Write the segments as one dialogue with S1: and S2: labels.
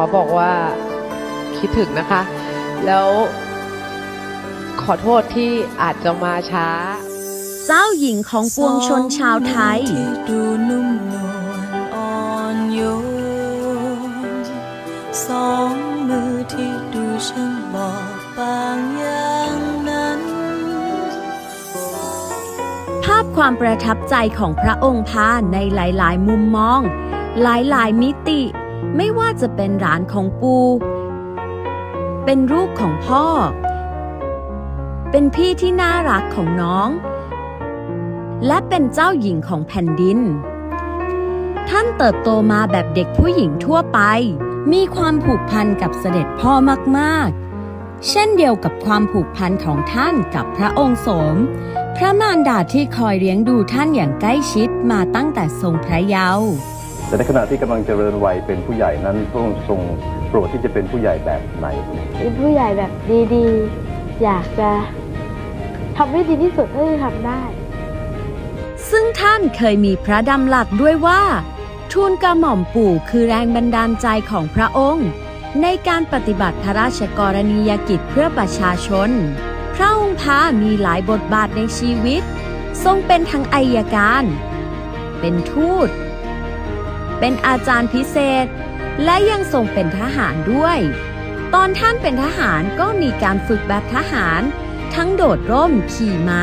S1: อบอกว่าคิดถึงนะคะ แล้วขอโทษที่อาจจะมาช้า
S2: เจ้าหญิงของปวงชนชาวไทย
S3: ที่ดูนุ่มนวลอ่อนโยนสองมือที่ดูช่างบอกบางอย่างนั้น
S2: ภาพความประทับใจของพระองค์พาในหลาย ๆ มุมมอง หลาย ๆ มิติ ไม่ว่าจะเป็นหลานของปู เป็นลูกของพ่อ เป็นพี่ที่น่ารักของน้อง และเป็นเจ้าหญิงของแผ่นดิน ท่านเติบโตมาแบบเด็กผู้หญิงทั่วไป มีความผูกพันกับเสด็จพ่อมาก ๆ เช่นเดียวกับความผูกพันของท่านกับพระองค์สม พระมารดาที่คอยเลี้ยงดูท่านอย่างใกล้ชิดมาตั้งแต่ทรงพระเยาว์
S4: แต่ในขณะที่กำลังเจริญวัยเป็นผู้ใหญ่นั้นพระองค์ทรงโปรดที่จะเป็นผู้ใหญ่แบบไหน
S5: เป็นผู้ใหญ่แบบดีๆ อยากจะทำให้ดีที่สุดเท่าที่ทำได้
S2: ซึ่งท่านเคยมีพระดำหลักด้วยว่าทูลกระหม่อมปู่คือแรงบันดาลใจของพระองค์ ในการปฏิบัติพระราชกรณียกิจเพื่อประชาชน พระองค์พามีหลายบทบาทในชีวิต ทรงเป็นทั้งอัยการ เป็นทูต เป็นอาจารย์พิเศษ และยังทรงเป็นทหารด้วย ตอนท่านเป็นทหารก็มีการฝึกแบบทหาร ทั้งโดดร่มขี่ม้า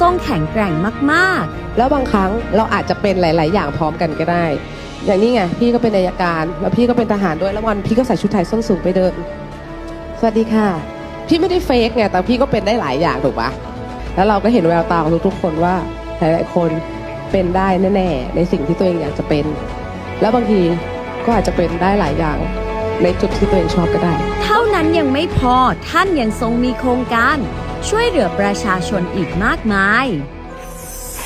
S2: ทรงแข็งแกร่งมากๆ
S1: แล้วบางครั้งเราอาจจะเป็นหลาย ๆ อย่างพร้อมกันก็ได้ อย่างนี้ไงพี่ก็เป็นนายการแล้วพี่ก็เป็นทหารด้วยแล้ววันพี่ก็ใส่ชุดไทยส้นสูงไปเดิน สวัสดีค่ะ พี่ไม่ได้เฟกไงแต่พี่ก็เป็นได้หลายอย่างถูกปะแล้วเราก็เห็นแววตาของทุกๆคนว่าหลายๆคนเป็นได้แน่ๆในสิ่งที่ตัวเองอยากจะเป็น แล้วบางทีก็อาจจะเป็นได้หลายอย่างในจุดที่ตัวเองชอบก็ได้
S2: เท่านั้นยังไม่พอท่านยังทรงมีโครงการ ช่วยเหลือประชาชนอีกมากมาย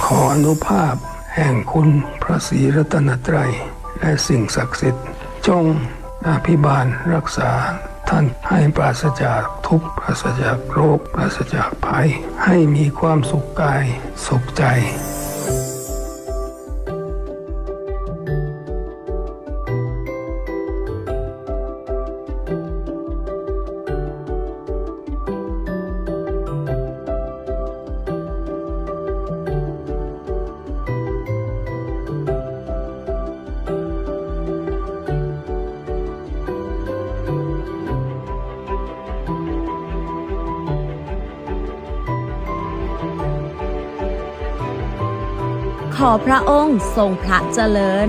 S6: ขออนุภาพ แห่งคุณพระศรีรัตนตรัย และสิ่งศักดิ์สิทธิ์ จงอภิบาลรักษาท่านให้ปราศจากทุกข์ปราศจากโรคปราศจากภัย ให้มีความสุขกาย สุขใจ
S2: ขอพระองค์ทรงพระเจริญ